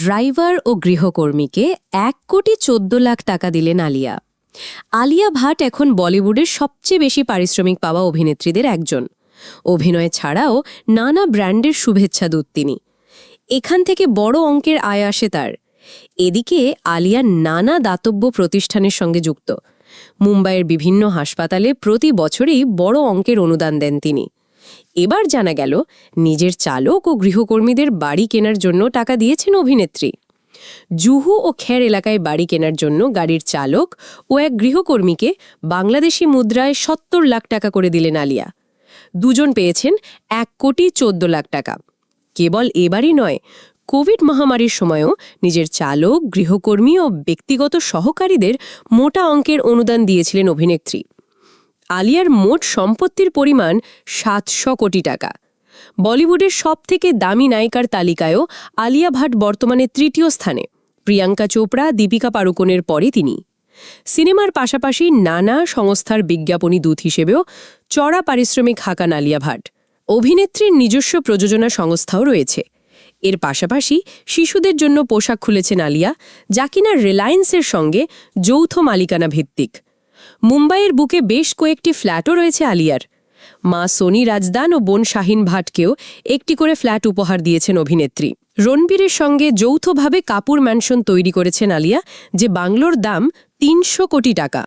Driver ও গৃহকর্মীকে এক কোটি চোদ্দ লাখ টাকা দিলেন আলিয়া। আলিয়া ভাট এখন বলিউডের সবচেয়ে বেশি পারিশ্রমিক পাওয়া অভিনেত্রীদের একজন। অভিনয় ছাড়াও নানা ব্র্যান্ডের শুভেচ্ছা দূত তিনি। এখান থেকে বড় অঙ্কের আয় আসে তার। এদিকে আলিয়া নানা দাতব্য প্রতিষ্ঠানের সঙ্গে যুক্ত। মুম্বাইয়ের বিভিন্ন হাসপাতালে প্রতি বছরেই বড় অঙ্কের অনুদান দেন তিনি। এবার জানা গেল, নিজের চালক ও গৃহকর্মীদের বাড়ি কেনার জন্য টাকা দিয়েছেন অভিনেত্রী। জুহু ও খের এলাকায় বাড়ি কেনার জন্য গাড়ির চালক ও এক গৃহকর্মীকে বাংলাদেশি মুদ্রায় সত্তর লাখ টাকা করে দিলেন আলিয়া। দুজন পেয়েছেন এক কোটি চোদ্দ লাখ টাকা। কেবল এবারই নয়, কোভিড মহামারীর সময়ও নিজের চালক, গৃহকর্মী ও ব্যক্তিগত সহকারীদের মোটা অঙ্কের অনুদান দিয়েছিলেন অভিনেত্রী। আলিয়ার মোট সম্পত্তির পরিমাণ সাতশো কোটি টাকা। বলিউডের সবথেকে দামি নায়িকার তালিকায়ও আলিয়া ভাট বর্তমানে তৃতীয় স্থানে, প্রিয়াঙ্কা চোপড়া, দীপিকা পাড়ুকোনের পরে তিনি। সিনেমার পাশাপাশি নানা সংস্থার বিজ্ঞাপনী দূত হিসেবেও চড়া পারিশ্রমিক হাকান আলিয়া ভাট। অভিনেত্রীর নিজস্ব প্রযোজনা সংস্থাও রয়েছে। এর পাশাপাশি শিশুদের জন্য পোশাক খুলেছেন আলিয়া, যা কিনা রিলায়েন্সের সঙ্গে যৌথ মালিকানা ভিত্তিক মুম্বাইয়ের বুকে বেশ কয়েকটি ফ্ল্যাটও রয়েছে আলিয়ার। মা সোনি রাজদান ও বোন শাহিন ভাটকেও একটি করে ফ্ল্যাট উপহার দিয়েছেন অভিনেত্রী। রণবীরের সঙ্গে যৌথভাবে কাপুর ম্যানশন তৈরি করেছেন আলিয়া, যে বাংলোর দাম তিনশো কোটি টাকা।